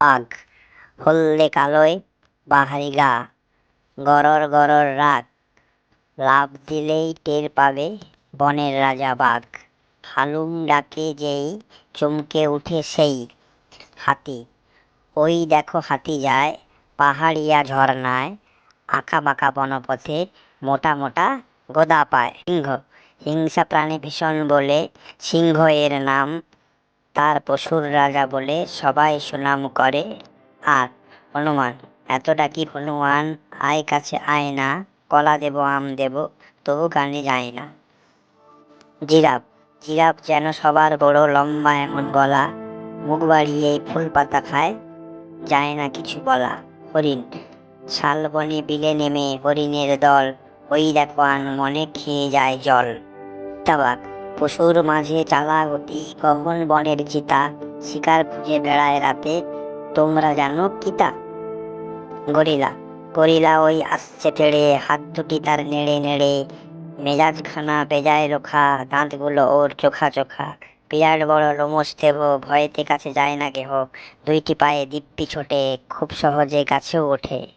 বাঘ হলদে কালোয় বাহারি গা। গরর গরর রাগ লাফ দিলেই টের পাবে বনের রাজা বাঘ। হালুম ডাকে যেই, চমকে উঠে সেই হাতি। ওই দেখো হাতি যায় পাহাড়িয়া ঝর্ণায় আঁকা বাঁকা বনপথে মোটা মোটা গোদা পায় সিংহ। হিংসা প্রাণী ভীষণ বলে সিংহ এর নাম তার পশুর রাজা বলে সবাই সুনাম করে। আর হনুমান, এতটা কি হনুমান? আয় কাছে আয় না, কলা দেব, আম দেব, তবু কানে যায় না। জিরাফ জিরাফ যেন সবার বড় লম্বা এমন গলা। মুখ বাড়িয়ে ফুল পাতা খায়, যায় না কিছু বলা। হরিণ শালবনে বিলে নেমে হরিণের দল। ওই দেখো আন মনে খেয়ে যায় জল। তাবাক পশুর মাঝে চালা গতি কখন বনের চিতা শিকার খুঁজে বেড়ায় রাতে। তোমরা জানো কিতা? গরিলা গরিলা ওই আসছে তেড়ে হাত দুটি তার নেড়ে নেড়ে। মেজাজখানা বেজায় রোখা, দাঁতগুলো ওর চোখা চোখা। বিরাট বড় লোমস দেব ভয়েতে কাছে যায় না কেহ। দুইটি পায়ে দিব্যি ছোটে, খুব সহজে গাছেও ওঠে।